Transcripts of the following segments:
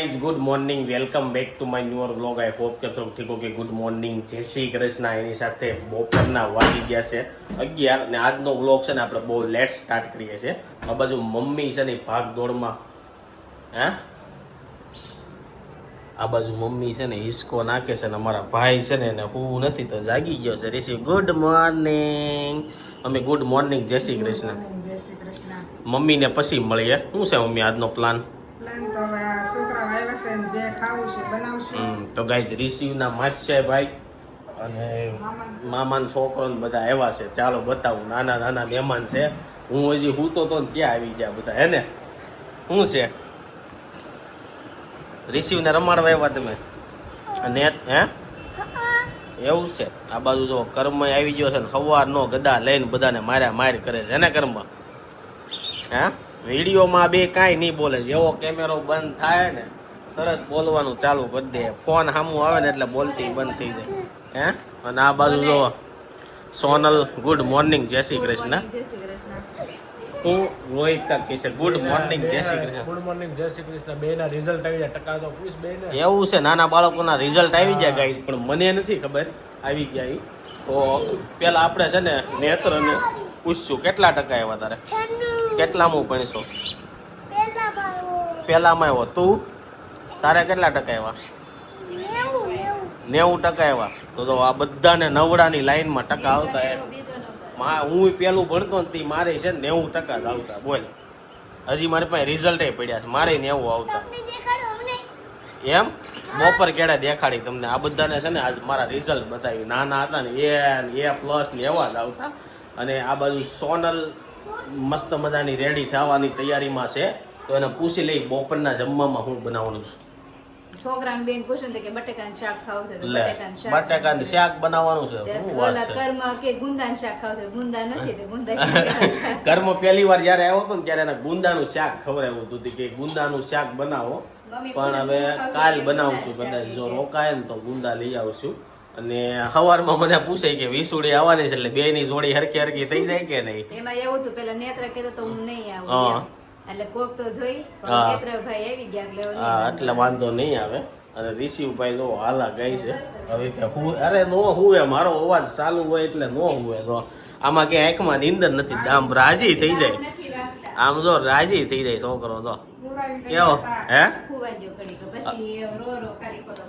Guys good morning welcome back to my newer vlog I hope કે તમે ઠીક કે ગુડ મોર્નિંગ જય શ્રી કૃષ્ણ. એની સાથે બપોરના વાગી ગયા છે અગિયાર ને આજનો વ્લોગ છે ને આપણે બહુ લેટ સ્ટાર્ટ કરીએ છીએ. આ બાજુ મમ્મી છે ને ભાગ દોડમાં હે? આ બાજુ મમ્મી છે ને હિસ્કો નાખે છે ને અમારા ભાઈ છે ને એને હું નથી તો જાગી ગયો છે. રિસી ગુડ મોર્નિંગ અમે ગુડ મોર્નિંગ જય શ્રી કૃષ્ણ. જય શ્રી કૃષ્ણ. મમ્મીને પછી મળીએ. શું છે મમ્મી આજનો પ્લાન પ્લાન તો હવે છે ને જે ખાવું છે બનાવશું. તો ગાઈ રિસીવના માસ છે ભાઈ. અને મામાન છોકરો. ને બધા આવ્યા છે. ચાલો બતાવું નાના નાના મહેમાન છે. હું હજી હૂતો તો ત્યાં આવી ગયા બધા હે ને? શું છે? રિસીવને રમાડવા આવ્યા તમે? અને હે? એવું છે. આ બાજુ જો કર્મ આવી ગયો છે ને સવાર નો ગદા લઈને બધાને માર્યા માર કરે છે હે ને કર્મ? હે? વિડીયોમાં બે કાંઈ નહીં બોલે જેવો કેમેરો બંધ થાય ને તરત બોલવાનું ચાલુ કરી દે. ફોન સામું આવે ને એટલે બોલતી બંધ થઈ જાય. હે? અને આ બાજુ જો સોનલ ગુડ મોર્નિંગ જય શ્રી કૃષ્ણ. જય હું રોહિત કાકી છે ગુડ મોર્નિંગ જય શ્રી કૃષ્ણ. ગુડ મોર્નિંગ જય શ્રી કૃષ્ણ. બે ના રિઝલ્ટ આવી જાય. ટકા તો પૂછ બે એવું છે નાના બાળકોના રિઝલ્ટ આવી ગયા ગાઈસ પણ મને નથી ખબર. આવી ગયા ઈ. તો પેલા આપણે છે ને નેત્રને પૂછશું કેટલા ટકા આવ્યા તારે? કેટલામાં ભણશો? પેલામાં આવ્યો. તું? તારે કેટલા ટકા આવ્યા નેવું ટકા આવ્યા તો જો આ બધાને નવડાની લાઈનમાં ટકા આવતા મા, હું પેલું ભણતો ને તી મારે છે નેવું ટકા જ આવતા. બોલ. હજી મારી પાસે રિઝલ્ટ પડ્યા છે. મારે નેવું આવતા. એમ? બપોર કેળા દેખાડી તમને. આ બધાને છે ને આજ મારા રિઝલ્ટ બતાવી. નાના હતા ને એ એ પ્લસ ને એવા જ આવતા. અને આ બાજુ સોનલ મસ્ત મજાની રેડી થવાની તૈયારીમાં છે. તો એને પૂછી લઈ બપોરના જમવામાં હું બનાવવાનું છું. છોકરાને બેન પૂછ્યું કે બટેકાનું શાક ખાવું છે બટેકાનું શાક બટાકાનું શાક બનાવવાનું છે. વાત છે. કર્મ કે ગુંદાનું શાક ખાવું છે. ગુંદા નથી તે ગુંદા કર્મ પહેલી વાર જયારે આવ્યો હતો ને ત્યારે એને ગુંદાનું શાક ખવડાવ્યું હતું. કે ગુંદાનું શાક બનાવો. પણ હવે હું કાલ બનાવશું કદાચ જો રોકાય ને તો ગુંદા લઈ આવશું. અને સવારમાં મને પૂછે કે વિસુડી આવવાની છે એટલે બે ની જોડી હરકી હરકી થઈ જાય કે નહીં? એમાં એવું હતું પેલા નેત્ર કહેતો તો હું નહીં આવું હા. એટલે કોક તો જોઈ. નેત્રભાઈ આવી ગયા એટલે હા એટલે વાંધો નહીં આવે. અને રિશિવભાઈ જો હાલા ગઈ છે. હવે કે હું અરે નો હુવે મારો અવાજ ચાલુ હોય એટલે નો હુવે તો આમાં કે આંખમાં નીંદર નથી દામ રાજી થઈ જાય. આમ જો રાજી થઈ જાય છોકરો જો. કેવો? હે?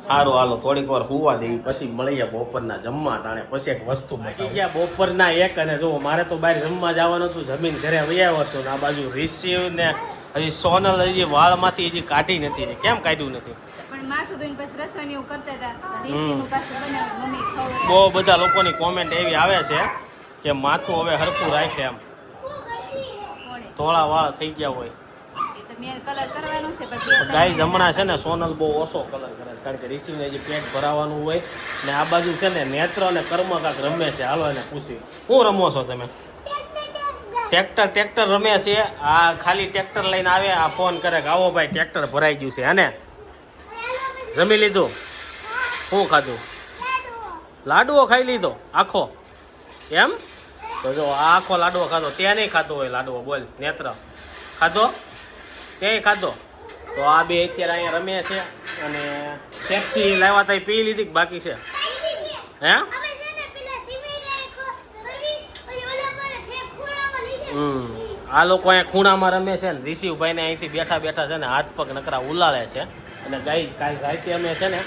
સારું હાલો થોડીક વાર હુવા દેવી પછી મળીએ બપોરના જમવા તાણે પછી એક વસ્તુ બાકી ગયા બપોરના એક અને જો મારે તો બહાર જમવા જવાનું હતું જમીન ઘરે વૈયા આવ્યો આ બાજુ રિસીવ ને હજી સોનલ હજી વાળમાંથી હજી કાઢી નથી કેમ કાઢ્યું નથી? બહુ બધા લોકોની કોમેન્ટ એવી આવે છે કે માથું હવે હરખું રાખે એમ. ધોળા વાળા થઈ ગયા હોય. ગાઈઝ હમણાં છે ને સોનલ બહુ ઓછો કલર કરે છે. કારણ કે રિસીવને જે પેટ ભરાવાનું હોય ને આ બાજુ છે ને નેત્ર અને કર્મ કાંક રમે છે. હાલો એને પૂછ્યું. શું રમો છો તમે? ટ્રેક્ટર ટ્રેક્ટર રમે છે. આ ખાલી ટ્રેક્ટર લઈને આવે આ ફોન કરે કે આવો ભાઈ ટ્રેક્ટર ભરાઈ ગયું છે. અને રમી લીધું? શું ખાધું? લાડુઓ ખાઈ લીધો? આખો? એમ? તો જો આખો લાડવો ખાધો ત્યાં નહીં ખાધો હોય લાડવો, બોલ, નેત્ર. ખાધો? ત્યાંય ખાધો? તો આ બે અત્યારે અહીંયા રમે છે અને ટેક્સી લાવ્યા તા પી લીધી બાકી છે? હે? હમ, આ લોકો અહીંયા ખૂણામાં રમે છે ને રિશિવભાઈ ને અહીંથી બેઠા બેઠા છે ને, હાથ પગ નકરા ઉલાળે છે. અને ગાય ગાય રાતે અમે છે ને,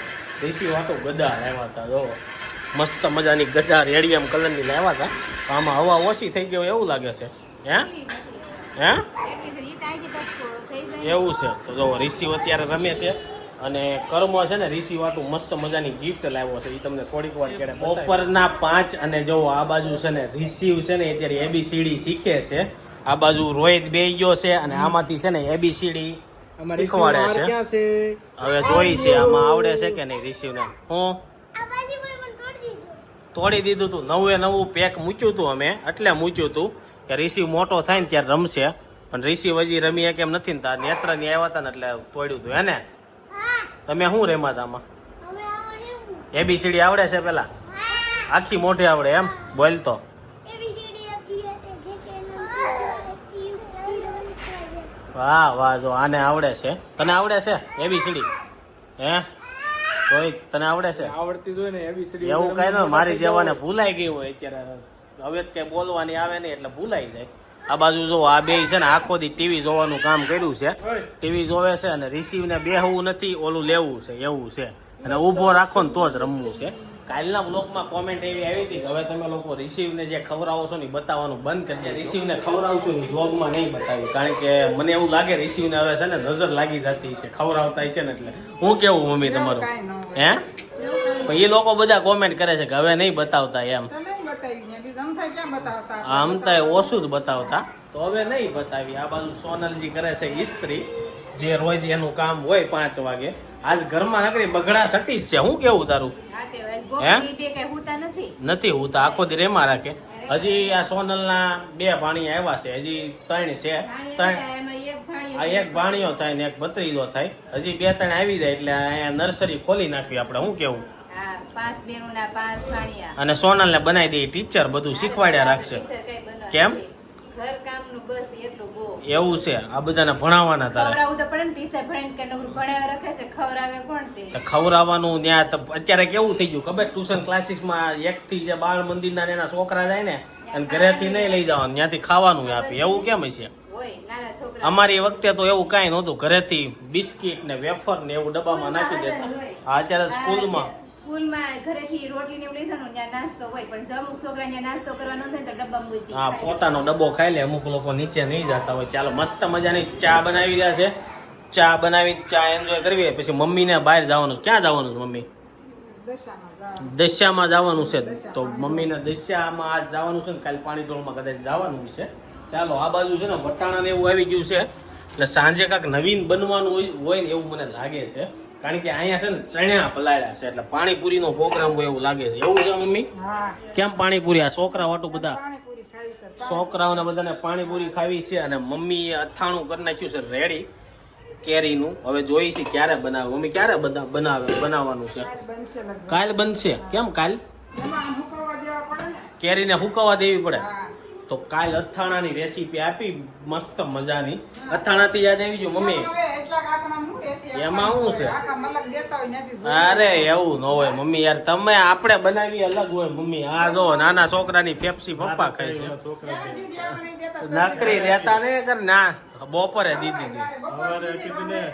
ઋષિ વાતો ગદા લાવ્યા હતા જો. મસ્ત મજાની ગજા રેડિયમ કલરની લાવ્યા હતા તો આમાં હવા ઓછી થઈ ગયો એવું લાગે છે. હે? હે? એવું છે. તો જો રિસીવ અત્યારે રમે છે અને કર્મ છે ને રિસીવ આટલું મસ્ત મજાની ગિફ્ટ લાવ્યો છે. એ તમને થોડીક વાર કેડે બપોરના પાંચ અને જો આ બાજુ છે ને રિસીવ છે ને અત્યારે એબીસીડી શીખે છે. આ બાજુ રોહિત બે ગયો છે અને આમાંથી છે ને એબીસીડી શીખવાડે છે. હવે જોઈ છે આમાં આવડે છે કે નહીં રિસીવ ને હું? તોડી દીધું તું. નવે નવું પેક મૂક્યું તું અમે. એટલે મૂક્યું તું કે રિસીવ મોટો થાય ને ત્યારે રમશે. પણ રિસીવ હજી રમી કેમ નથી ને તાર નેત્રની આવ્યા હતા ને એટલે તોડ્યું તું હે ને? તમે શું રેમા હતા આમાં? એબીસીડી આવડે છે પેલા? આખી મોઢે આવડે એમ? બોલ તો. વાહ વાહ જો આને આવડે છે. તને આવડે છે? એબી સીડી હે? રોહિત તને આવડે છે? આવડતી જ હોય ને એવી સીડી એવું કઈ ન મારી જેવાને ભૂલાઈ ગઈ હોય અત્યારે. હવે જ કઈ બોલવાની આવે નહીં એટલે ભૂલાઈ જાય. આ બાજુ જો આ બે છે ને આખો દી ટીવી જોવાનું કામ કર્યું છે. ટીવી જોવે છે અને રિસીવ ને બેહવું નથી ઓલું લેવું છે એવું છે. અને ઊભો રાખો ને તો જ રમવું છે. કાલના બ્લોગમાં કોમેન્ટ એવી આવી હતી કે હવે તમે લોકો રિસીવને જે ખવડાવો છો ને બતાવવાનું બંધ કરજે રિસીવ રિસીવને ખવડાવશો ને બ્લોગમાં નહીં બતાવ્યું. કારણ કે મને એવું લાગે રિસીવને હવે છે ને નજર લાગી જતી છે. ખવડાવતા છે ને એટલે. હું કેવું મમ્મી તમારું? હે? પણ એ લોકો બધા કોમેન્ટ કરે છે કે હવે નહીં બતાવતા એમ. આમ તો ઓછું જ બતાવતા. તો હવે નહીં બતાવી. આ બાજુ સોનલજી કરે છે ઇસ્ત્રી જે રોજ એનું કામ હોય પાંચ વાગે. આજ ઘરમાં નકરી બગડા સટી છે. હું કેવું તારું? હા નથી. હું તો આખો દી રેમાં રાખે. હજી આ સોનલના બે ભાણી આવ્યા છે. હજી ત્રણ છે. ત્રણ આ એક ભાણીઓ થાય ને એક ભત્રીજો થાય. હજી બે ત્રણ આવી જાય એટલે અહીંયા નર્સરી ખોલી નાખવી આપણે. હું કેવું? અને સોનલ ને બનાવી દે ટીચર બધું શીખવાડ્યા રાખશે. કેમ? એવું છે આ બધાને ભણાવવાના તારે. ખવડાવવું તો પડે ને ટીચર ભણીને કે નકરું ભણાવે રાખે છે ખવડાવે કોણ તે? તો ખવડાવવાનું ત્યાં અત્યારે કેવું થઈ ગયું ખબર? ટ્યુશન ક્લાસીસમાં એક થી જે બાળ મંદિરના ને એના છોકરા જાય ને અને ઘરેથી નહીં લઈ જવાનું ત્યાંથી ખાવાનું આપે. એવું કેમ છે? અમારી વખતે તો એવું કાંઈ નહોતું ઘરેથી બિસ્કિટ ને વેફર ને એવું ડબ્બામાં નાખી દેતા. અત્યારે સ્કૂલમાં સ્કૂલમાં ઘરેથી રોટલી ને એવું લઈ જવાનું ત્યાં નાસ્તો હોય. પણ જો અમુક છોકરા ત્યાં નાસ્તો કરવાનો છે તો ડબ્બા મૂકી હા પોતાનો ડબ્બો ખાઈ લે અમુક લોકો નીચે નહીં જતા હોય. ચાલો મસ્ત મજાની ચા બનાવી રહ્યા છે. ચા બનાવી ચા એન્જોય કરવી. પછી મમ્મીને બહાર જવાનું છે. ક્યાં જવાનું છે મમ્મી? દશામાં. જવાનું છે. તો મમ્મીને દશામાં આજ જવાનું છે ને કાલે પાણી ડોળમાં કદાચ જવાનું છે. ચાલો આ બાજુ છે ને વટાણા ને એવું આવી ગયું છે. એટલે સાંજે કાંઈક નવીન બનવાનું હોય ને એવું મને લાગે છે. કારણ કે અહીંયા છે ને ચણ્યા પલાળ્યા છે એટલે પાણીપુરીનો પ્રોગ્રામ હોય એવું લાગે છે. એવું છે મમ્મી? કેમ પાણીપુરી? આ છોકરા વાટું બધા પાણીપુરી છોકરાઓને બધાને પાણીપુરી ખાવી છે અને મમ્મીએ અથાણું કરી નાખ્યું છે રેડી કેરીનું. હવે જોઈ છે ક્યારે બનાવે. મમ્મી ક્યારે બધા બનાવે બનાવવાનું છે? કાલ બનશે કેમ કાલ? ને? કેરીને હુકવવા દેવી પડે. તો કાલ અથાણાની રેસીપી આપી મસ્ત મજાની. અથાણાથી યાદ આવી જો મમ્મી એમાં હવે એટલા કાકણા હું રહેશે? એમાં શું છે? અરે એવું ન હોય મમ્મી યાર તમે આપણે બનાવી અલગ હોય મમ્મી. આ જો નાના છોકરાની પેપ્સી પપ્પા ખાય છે. નકરી દેતા ને કર ના બપોરે દીધી હતી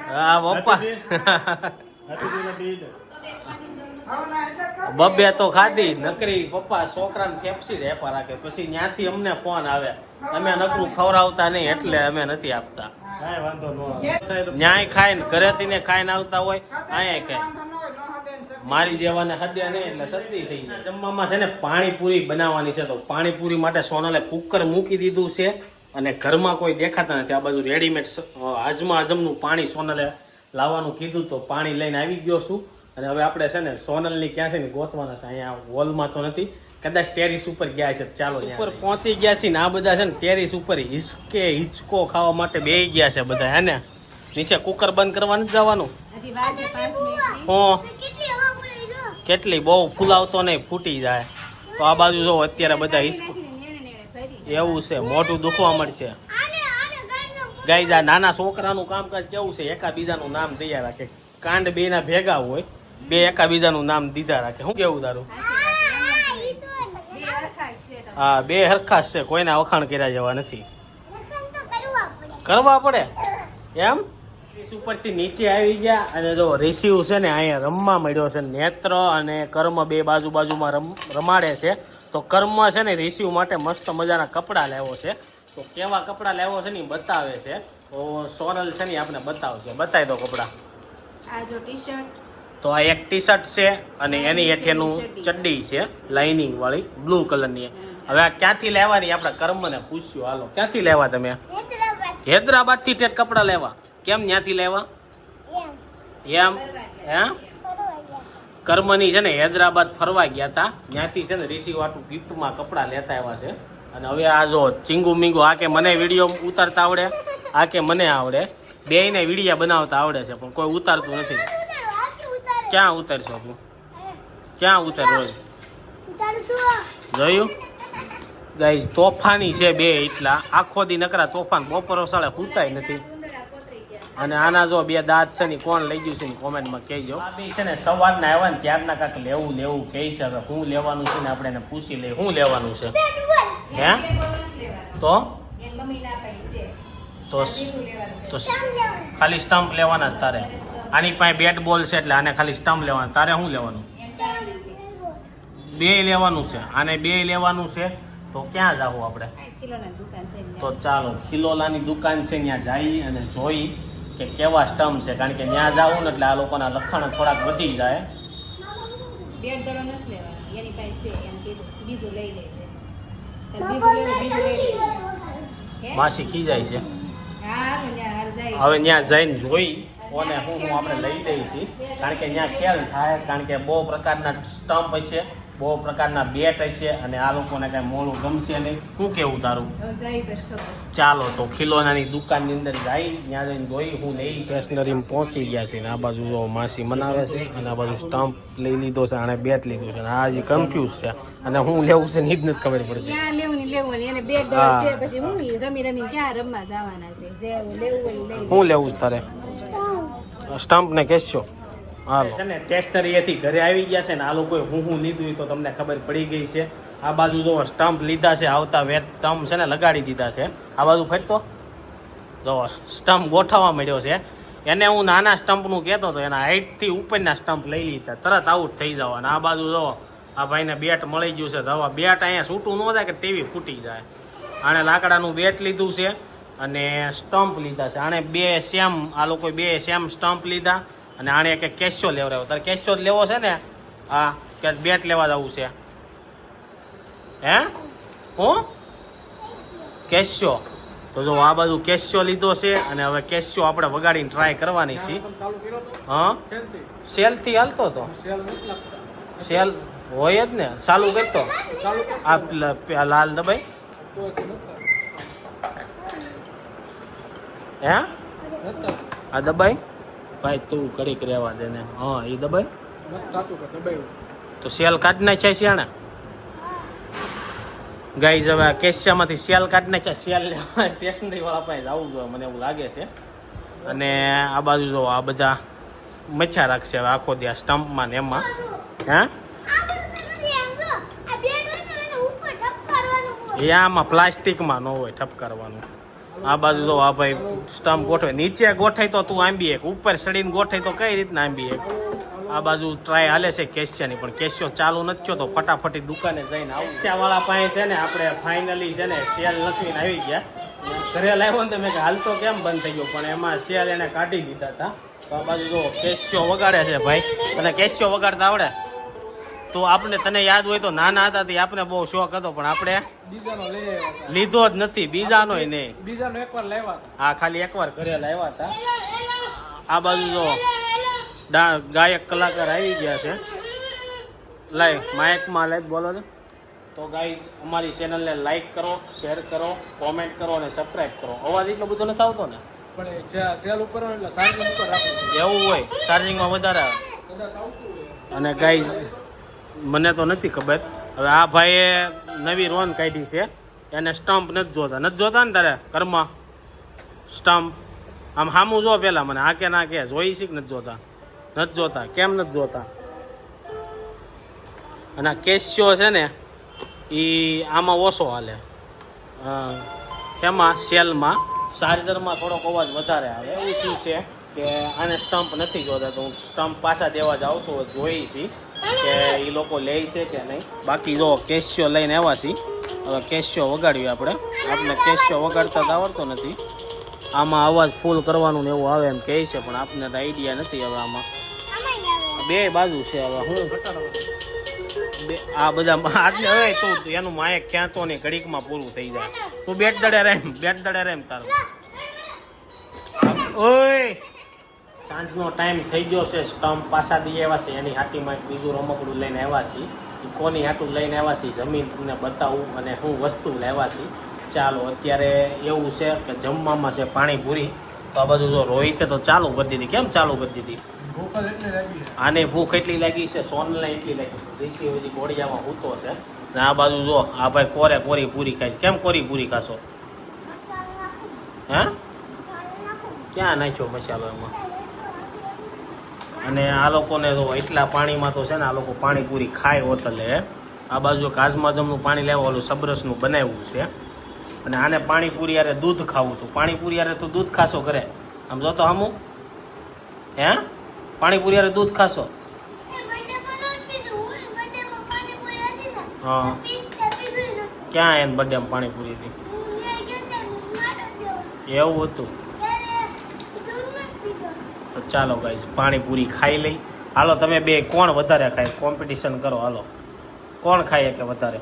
હા પપ્પા. બબ્બે તો ખાધી નકરી પપ્પા છોકરાને ફેફસી જ રાખે. પછી ત્યાંથી અમને ફોન આવે. અમે નકરું ખવડાવતા નહીં એટલે અમે નથી આપતા. ન્યાય ખાય ને ઘરેથી ને ખાઈને આવતા હોય અહીંયા ખાય. મારી જેવાને હદ્યા નહીં એટલે સર્દી થઈ જાય. જમવામાં છે ને પાણીપુરી બનાવવાની છે તો પાણીપુરી માટે સોનલે કુકર મૂકી દીધું છે અને ઘરમાં કોઈ દેખાતા નથી. આ બાજુ રેડીમેડ હાજમા હાજમનું પાણી સોનલે લાવવાનું કીધું તો પાણી લઈને આવી ગયો છું. અને હવે આપણે છે ને સોનલની ક્યાં છે ને ગોતવાના છે અહીંયા હોલમાં તો નથી. કદાચ ટેરિસ ઉપર ગયા છે ચાલો ઉપર પહોંચી ગયા છે ને આ બધા છે ને ટેરિસ ઉપર હિસકે હિચકો ખાવા માટે બે ગયા છે બધા હે ને? નીચે કુકર બંધ કરવા જ જવાનું. હું. કેટલી બહુ ફૂલાવતો નહીં ફૂટી જાય. તો આ બાજુ જો અત્યારે બધા હિસકો નાખીને નેણે નેણે ભરી. એવું છે મોઢું દુખવા મળશે ગાઈઝ આ નાના છોકરાનું કામકાજ કેવું છે? એકાબીજાનું નામ તૈયાર રાખે. કાંડ બેના ભેગા હોય બે એકાબીજાનું નામ દીધા રાખે. શું કેવું તારું. હા બે હરખા છે. કોઈના વખાણ કર્યા જવા નથી. કરવા પડે. એમ? ઉપરથી નીચે આવી ગયા અને જો રિસીવ છે ને અહીંયા રમવા મળ્યો છે. નેત્ર અને કર્મ બે બાજુ બાજુમાં રમ રમાડે છે. તો કર્મ છે ને રિસીવ માટે મસ્ત મજાના કપડાં લેવો છે. તો કેવા કપડાં લેવો છે ને ઈ બતાવે છે. તો સોરલ છે ને આપણે બતાવશે. બતાવી દો કપડાં. આ જો ટી શર્ટ તો આ એક ટી શર્ટ છે અને એની હેઠેનું ચડ્ડી છે લાઇનિંગ વાળી બ્લુ કલરની. હવે આ ક્યાંથી લેવાની આપણે કર્મને પૂછ્યું. હાલો ક્યાંથી લેવા તમે? હૈદરાબાદથી ટેટ કપડા લેવા. કેમ ત્યાંથી લેવા? એમ. હે? કર્મની છે ને હૈદરાબાદ ફરવા ગયા હતા ત્યાંથી છે ને ઋષિ વાટું ગિફ્ટમાં કપડાં લેતા આવ્યા છે. અને હવે આ જો ચીંગુ મીંગુ આ કે મને વીડિયો ઉતારતા આવડે આ કે મને આવડે. બેયને વિડીયા બનાવતા આવડે છે પણ કોઈ ઉતારતું નથી. ક્યાં ઉતરશો તું? ક્યાં ઉતાર રોજ જોયું? ગાઈઝ તોફાની છે બે એટલા. આખો દી નકરા તોફાન બપોરો સાળે હુતાય નથી. અને આના જો બે દાંત છે ને કોણ લઈ ગયું છે ને કોમેન્ટમાં કહેજો. આ છે ને સવારના આવ્યા ને ત્યારના કાંક લેવું લેવું કહે છે. હવે શું લેવાનું છે ને આપણે એને પૂછી લઈએ. શું લેવાનું છે? હે? તો? એમ મમ્મી ના પાડી છે. તો બીજું લેવાનું છે. તો ખાલી સ્ટમ્પ લેવાના જ તારે. આની પાસે બેટ બોલ છે એટલે આને ખાલી સ્ટમ્પ લેવાનું. તારે શું લેવાનું? બે લેવાનું છે. આને બે લેવાનું છે. તો ક્યાં જાવું આપણે? આ કિલોના દુકાન છે ને તો ચાલો ખિલોલાની દુકાન છે ત્યાં જઈ અને જોઈ કે કેવા સ્ટમ્પ છે. કારણ કે ત્યાં જાવું ને એટલે આ લોકોના લખાણ થોડાક વધી જાય. માસી ખી નથી લેવાનો. એની પાસે છે જાય. હવે ત્યાં જઈને જોઈ કોને હું હું આપણે લઈ દઈએ છીએ. કારણ કે ત્યાં ખેલ થાય કારણ કે બહુ પ્રકારના સ્ટમ્પ હશે બહુ પ્રકારના બેટ હશે અને આ લોકોને કાંઈ મોડું ગમશે નહીં. શું કેવું તારું? ચાલો તો ખિલોનાની દુકાનની અંદર જઈ ત્યાં જઈને જોઈ હું લઈ સ્ટેશનરીમાં પહોંચી ગયા છે ને આ બાજુ જો માસી મનાવે છે અને આ બાજુ સ્ટમ્પ લઈ લીધો છે અને બેટ લીધું છે અને આ હજી કન્ફ્યુઝ છે. અને હું લેવું છે ને એ જ નથી ખબર પડતી. લેવું લેવું ને એને બેડ હા. દડો છે પછી હું રમી રમી ક્યાં રમવા જવાના છે? જે લેવું હોય ઈ લઈ લે. શું લેવું છે તારે? સ્ટમ્પ ને કેશો છે ને સ્ટેશનરીએથી ઘરે આવી ગયા છે ને, આ લોકોએ હું હું લીધું તો તમને ખબર પડી ગઈ છે. આ બાજુ જો સ્ટમ્પ લીધા છે, આવતા વેત સ્ટમ્પ છે ને, લગાડી દીધા છે. આ બાજુ ફરતો. જો, સ્ટમ્પ ગોઠવવા મળ્યો છે. એને હું નાના સ્ટમ્પનું કહેતો હતો, એના હાઈટથી ઉપરના સ્ટમ્પ લઈ લીધા તરત આઉટ થઈ જવાના. આ બાજુ જો, આ ભાઈને બેટ મળી ગયું છે. દવા બેટ અહીંયા છૂટું ન થાય કે ટીવી ફૂટી જાય. આણે લાકડાનું બેટ લીધું છે. અને સ્ટમ્પ લીધા છે. આણે બે સેમ આ લોકોએ બે સેમ સ્ટમ્પ લીધા અને આણે એક કેસ્યો લેવડાવ્યો. તારે કેસ્યો લેવો છે ને? હા કે બેટ લેવા જવું છે. હે? હું? કેસ્યો તો જો આ બાજુ કેસ્યો લીધો છે અને હવે કેસ્યો આપણે વગાડીને ટ્રાય કરવાની છે. હા? સેલથી હાલતો તો સેલ હોય જ ને? ચાલુ કરતો? આ લાલ દબાઈ તો નથી હે? આ દબાઈ? ભાઈ તું ઘડીક રહેવા દે ને. હા એ દબાઈ? તો સેલ કાઢી નાખ્યા છે આને ગાઈઝ હવે આ કેશિયામાંથી સેલ કાઢી નાખ્યા. સેલ સ્ટેશનરી વાળા પાસે જવું જોઈએ મને એવું લાગે છે. અને આ બાજુ જો આ બધા મચ્છા રાખશે હવે આખો દે સ્ટમ્પમાં ને એમાં. હે? એ આમાં પ્લાસ્ટિકમાં ન હોય ઠપકારવાનું. આ બાજુ જો આ ભાઈ સ્ટમ્પ ગોઠવે. નીચે ગોઠાય તો તું આંબી એક, ઉપર સડીને ગોઠાય તો કઈ રીતના આંબી એક? આ બાજુ ટ્રાય હાલે છે કેશિયાની, પણ કેશિયો ચાલુ નથી થયો તો ફટાફટી દુકાને જઈને આવસ્યા વાળા પાસે છે ને આપણે ફાઇનલી છે ને સેલ લખવીને આવી ગયા. ઘરે લાવ્યો ને મેં હાલ તો કેમ બંધ થઈ ગયો? પણ એમાં સેલ એને કાઢી દીધા હતા. તો આ બાજુ જો કેશિયો વગાડે છે ભાઈ. તને કેશિયો વગાડતા આવડે? તો આપણે તને યાદ હોય તો નાના હતા તે આપણે બહુ શોખ હતો પણ આપણે લીધો જ નથી બીજાનો નહીં. બીજાનો એકવાર લાવ્યા હા ખાલી એકવાર ઘરે લાવ્યા હતા. આ બાજુ જો ગાયક કલાકાર આવી ગયા છે. લાઈ માઇકમાં લાઈક બોલો ને. તો ગાઈ અમારી ચેનલને લાઈક કરો શેર કરો કોમેન્ટ કરો અને સબસ્ક્રાઈબ કરો. અવાજ એટલો બધો નથી આવતો ને? પણ સેલ ઉપર એટલે ચાર્જિંગ ઉપર રાખો એવું હોય ચાર્જિંગમાં વધારે આવે. અને ગાઈઝ મને તો નથી ખબર. હવે આ ભાઈએ નવી રોન કાઢી છે. એને સ્ટમ્પ નથી જોતા. નથી જોતા ને તારે ઘરમાં? સ્ટમ્પ? આમ સામું જો પેલા મને. આ કે ના કે. જોઈ છે કે નથી જોતા. નથી જોતા. કેમ નથી જોતા? અને આ કેસ્યો છે ને એ આમાં ઓછો હાલે. એમાં, સેલમાં. ચાર્જરમાં થોડોક અવાજ વધારે આવે. એવું થયું છે કે આને સ્ટમ્પ નથી જોતા. તો હું સ્ટમ્પ પાછા દેવા જાઉં છું. જોઈ છી કે એ લોકો લે છે કે નહીં? બાકી જો કેશિયો લઈને આવ્યા છીએ. હવે કેશિયો વગાડ્યું આપણે. આપણે કેશિયો વગાડતા તો આવડતો નથી. આમાં અવાજ ફૂલ કરવાનું ને એવું આવે એમ કહે છે, પણ આપને તો આઈડિયા નથી હવે આમાં. બે બાજુ છે હવે, હું? આ બધા આજને હવે તું એનું માયક ક્યાં તો ને ઘડીકમાં પૂરું થઈ જાય. તું બેટ દડે રેમ, બેટ દડે રેમ તારું. ઓય! સાંજનો ટાઈમ થઈ ગયો છે સ્ટમ્પ પાછા દઈ આવ્યા છે એની હાટીમાં એક બીજું રમકડું લઈને આવ્યા છીએ. ઈ કોની હાટું લઈને આવ્યા છીએ જમીન તમને બતાવું અને હું વસ્તુ લેવા છીએ. ચાલો અત્યારે એવું છે કે જમવામાં છે પાણીપુરી. તો આ બાજુ જો રોહિતે તો ચાલુ કરી દીધી. કેમ ચાલુ કરી દીધી? ભૂખ જ એટલી લાગી છે. આને ભૂખ એટલી લાગી છે સોનલને એટલી લાગી છે. દેશી હજી ગોળિયામાં હૂતો છે. ને આ બાજુ જો આ ભાઈ કોરે કોરી પૂરી ખાય કેમ કોરી પૂરી ખાશો? હે? ક્યાં નાખ્યો મસાલો એમાં? અને આ લોકોને તો એટલા પાણીમાં તો છે ને આ લોકો પાણીપુરી ખાય હોટલે. આ બાજુ કાઝમાઝમનું પાણી લેવા ઓલું સબરસનું બનાવ્યું છે. અને આને પાણીપુરી યારે દૂધ ખાવું હતું. પાણીપુરી યારે તું દૂધ ખાશો કરે આમ જો તો હમું. હે? પાણીપુરી યારે દૂધ ખાશો? હા. ક્યાં એને બર્થડેમાં પાણીપુરી હતી? એવું હતું. ચાલો ગાઈશ પાણીપુરી ખાઈ લઈ. હાલો, તમે બે કોણ વધારે ખાય? કોમ્પિટિશન કરો, હાલો. કોણ ખાય કે વધારે?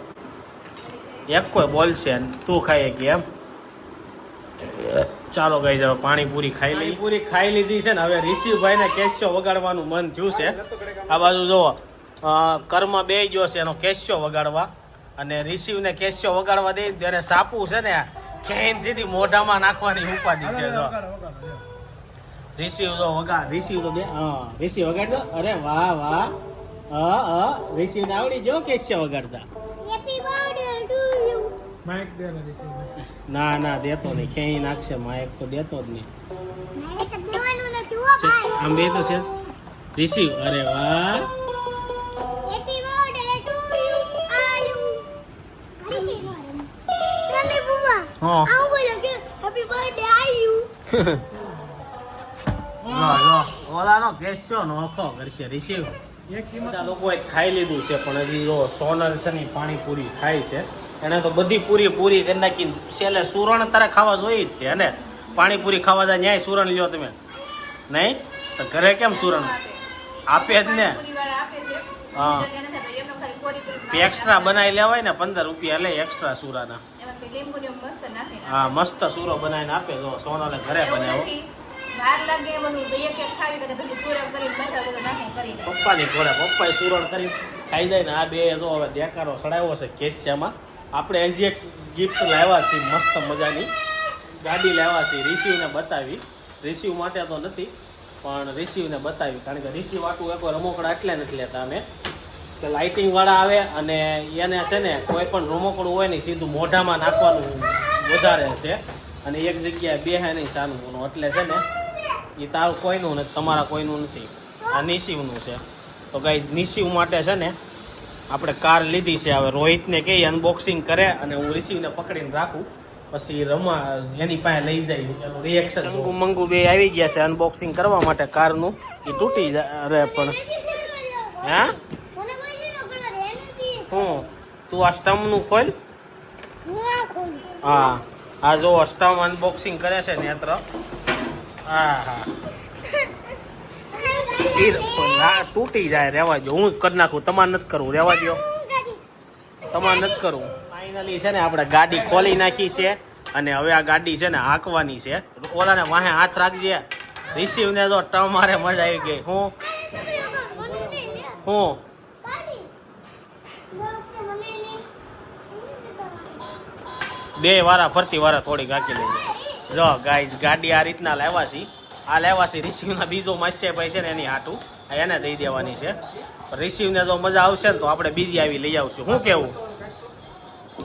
એક કોઈ બોલશે તું ખાય કે એમ? ચાલો ગઈ જાવ પાણીપુરી ખાઈ લઈ. પૂરી ખાઈ લીધી છે ને, હવે ઋષિભાઈને કેસ્યો વગાડવાનું મન થયું છે. આ બાજુ જુઓ. કર્મ બે ગયો છે, એનો કેસ્યો વગાડવા. અને રિસીવને કેસ્યો વગાડવા દે ત્યારે સાપુ છે ને ખેન સીધી મોઢામાં નાખવાની ઉપાધિ છે રિસીવ તો વગા રિસીવ તો બે હા રિસીવ વગાડ દો અરે વાહ વાહ હા હા રિસીવ ને આવડી જો કેસ્યો વગાડતા માઇક દે ને receive ને. ના ના દેતો નહીં ક્યાંય નાખશે માયક તો દેતો જ નહીં છે, આમ બે તો છે રિસીવ અરે વાહ હા જો જો ઓલાનો છો નોખો કરશે રિસીવ એક બધા લોકોએ ખાઈ લીધું છે પણ હજી જો સોનલ છે ને પાણીપુરી ખાય છે. એને તો બધી પૂરી પૂરી કરી નાખી. છેલ્લે સુરણ તારે ખાવા જોઈએ જ તે પાણીપુરી ખાવા જાય ન્યાય સુરણ લ્યો તમે. નહીં? તો ઘરે કેમ સુરણ? આપે જ ને. હા. એક્સ્ટ્રા બનાવી લેવાય ને પંદર રૂપિયા લે એક્સ્ટ્રા સુરાના. હા મસ્ત સુરો બનાવીને આપે જો સોનલે ઘરે બનાવ્યો. પપ્પાની ઘોડે પપ્પાએ સુરણ કરી ખાઈ જાય ને આ બે તો હવે દેખારો સડાયો છે કેશિયામાં. આપણે હજી એક ગિફ્ટ લાવ્યા છીએ મસ્ત મજાની. ગાડી લાવ્યા છીએ રિસીવને બતાવી. રિસીવ માટે તો નથી, પણ રિસીવને બતાવી. કારણ કે રિસીવ આટલું એક રમોકડા એટલે નથી લેતા અમે. કે લાઇટિંગ વાળા આવે અને એને છે ને કોઈ પણ રમોકડું હોય ને સીધું મોઢામાં નાખવાનું વધારે છે. અને એક જગ્યાએ બેહે નહીં સાનું. એટલે છે ને એ તાવ કોઈનું નથી તમારા કોઈનું નથી. આ નિશિવનું છે. તો ગાઈઝ નિશિવ માટે છે ને આપણે કાર લીધી છે. હવે રોહિતને કહી અનબોક્સિંગ કરે અને હું રિસીવને પકડીને રાખું. પછી રમા એની પાસે લઈ જાય એનું રિએક્શન મંગુ મંગુ બે આવી ગયા છે અનબોક્સિંગ કરવા માટે કારનું. એ તૂટી જાય અરે પણ. હે? હું? તું આ સ્ટમ્પનું ખોલ. હા આ જો સ્ટમ્પ અનબોક્સિંગ કરે છે નેત્ર. હા હા. તૂટી જાય રહેવા દો. હું જ કરી નાખું. તમારે નથી કરવું. રહેવા દો તમારે નથી કરવું. ફાઇનલી છે ને આપણે ગાડી ખોલી નાખી છે અને હવે આ ગાડી છે ને હાંકવાની છે. ઓલાને વાહે હાથ રાખજે. રિસીવ ને તો તમારે મજા આવી ગઈ. હું? હું? બે વારા ફરતી વારા થોડીક હાંકી લેજે જો ગાઈઝ ગાડી આ રીતના લાવ્યા છે આ લાવ્યા છે રિસીવના બીજો માસ્ય ભાઈ છે ને એની હાટું. એને દઈ દેવાની છે. રિસીવને જો મજા આવશે ને તો આપણે બીજી આવી લઈ આવશું. શું કેવું?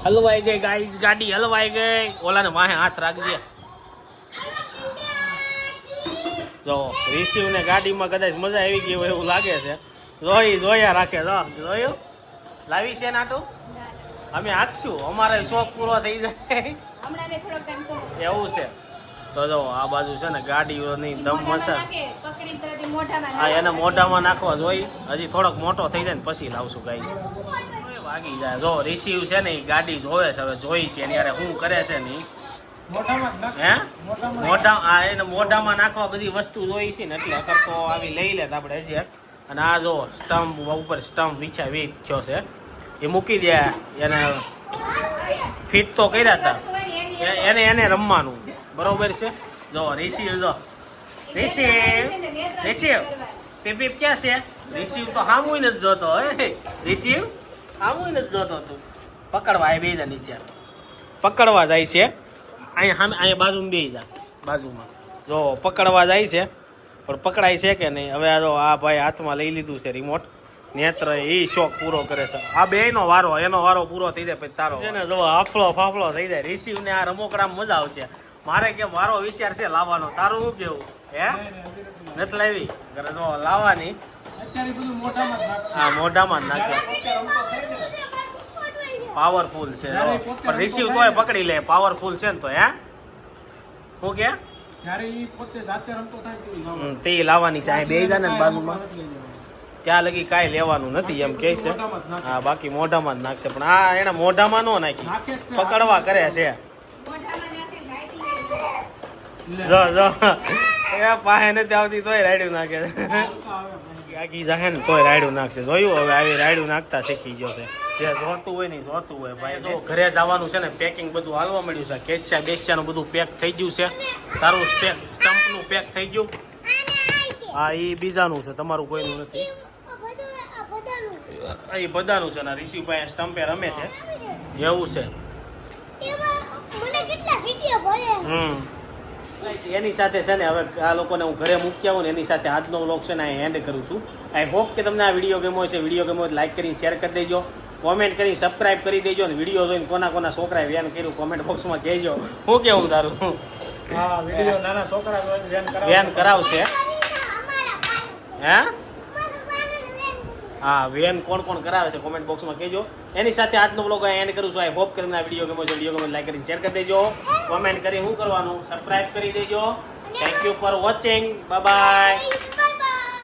હલવાઈ ગઈ ગાઈઝ ગાડી હલવાઈ ગઈ. ઓલાને માહે હાથ રાખજે. જો રિસીવ ને ગાડીમાં કદાચ મજા આવી ગઈ હોય એવું લાગે છે. જોઈ, જોયા રાખે, જો, જોયું? લાવી છે નાટું અમે હાંકશું અમારે શોખ પૂરો થઈ જાય. હમણાં ને થોડોક ટાઈમ તો એવું છે. તો જો આ બાજુ છે ને ગાડીઓની દમ મોઢામાં મસા નાખે, પકડીને તરત એ મોઢામાં હા એને મોઢામાં નાખવા જોઈ. હજી થોડોક મોટો થઈ જાય ને પછી લાવશું ગાઈ વાગી જાય. જો રિસીવ છે ને ગાડી જોવે છે. હવે જોઈ છે એની શું કરે છે ને મોઢામાં હે? મોઢા આ એને મોઢામાં નાખવા બધી વસ્તુ જોઈ છે ને એટલે અગર તો આવી લઈ લે આપણે હજી. અને આ જો સ્ટમ્પ ઉપર સ્ટમ્પ વિછાવી વીચ્યો છે. એ મૂકી દે એને ફિટ તો કર્યા હતા એની, એને રમવાનું. બરોબર છે? જો રિસીવ જો. રિસીવ રિસીવ પીપ પીપ ક્યાં છે? રિસીવ તો હામુય નથી જોતો, હે રિસીવ હામુય નથી જોતો તું. પકડવા એ બે જા નીચે. પકડવા જાય છે. અહીંયા સામે અહીંયા બાજુમાં બે જા. બાજુમાં. જો, પકડવા જાય છે. પણ પકડાય છે કે નહીં? હવે આ જો, આ ભાઈ હાથમાં લઈ લીધું છે રિમોટ નેત્ર એ શોખ પૂરો કરે છે. આ બે નો વારો એનો વારો પૂરો થઈ જાય પછી તારો છે ને જો હાફળો ફાફળો થઈ જાય રિસીવ ને આ રમોકડામાં મજા આવશે. મારે કે મારો વિચાર છે લાવવાનો? તારું શું કેવું? હે? નથી લાવી. ઘરે જો લાવવાની. હા મોઢામાં નાખશે. પાવરફુલ છે. પણ રિસીવ તોય પકડી લે પાવરફુલ છે ને તો હે? શું કે? જ્યારે ઈ પોતે જાતે રમતો થાય તો લાવવાનો. હમ, તે લાવવાની છે. બે ને બાજુમાં. ત્યાં લગી કાંઈ લેવાનું નથી એમ કે છે. હા બાકી મોઢામાં જ નાખશે. પણ આ એને મોઢામાં નો નાખી. પકડવા કરે છે. મોઢામાં નાખે જો જો. એ પાસે નથી આવતી તોય રાયડું નાખે જાહે ને તોય રાયડું નાખશે. જોયું? હવે આવી રાયડું નાખતા શીખી ગયો છે. જે જોતું હોય ને જોતું હોય ભાઈ. જો ઘરે જવાનું છે ને પેકિંગ બધું હાલવા મળ્યું છે. કેસ્યા બેસ્યાનું બધું પેક થઈ ગયું છે. તારું સ્ટમ્પનું પેક થઈ ગયું. હા એ બીજાનું છે તમારું કોઈનું નથી. એ બધાનું છે ને રિસીવ ભાઈ સ્ટમ્પે રમે છે. એવું છે. હમ. એની સાથે છે ને હવે આ લોકોને હું ઘરે મૂકી આવું ને એની સાથે આજનો વ્લોગ છે ને એન્ડ કરું છું. આઈ હોપ કે તમને આ વીડિયો ગમ્યો છે વીડિયો ગમ્યો હોય લાઈક કરીને શેર કરી દેજો. કોમેન્ટ કરી સબસ્ક્રાઇબ કરી દેજો ને વીડિયો જોઈને કોના કોના છોકરાએ વ્યાન કર્યું કોમેન્ટ બોક્સમાં કહેજો. હું કેવું તારું? હા વીડિયો નાના છોકરા. વ્યાન કરાવશે. હે? હા વેન કોણ કોણ કરાવે છે કોમેન્ટ બોક્સમાં કહેજો. એની સાથે આજનો બ્લોગ એન્ડ કરું છું. આઈ હોપ કરીને આ વીડિયો ગમ્યો છે. વીડિયો ગમે લાઈક કરીને શેર કરી દેજો. કોમેન્ટ કરી શું કરવાનું? સબસ્ક્રાઇબ કરી દેજો. Thank you for watching bye bye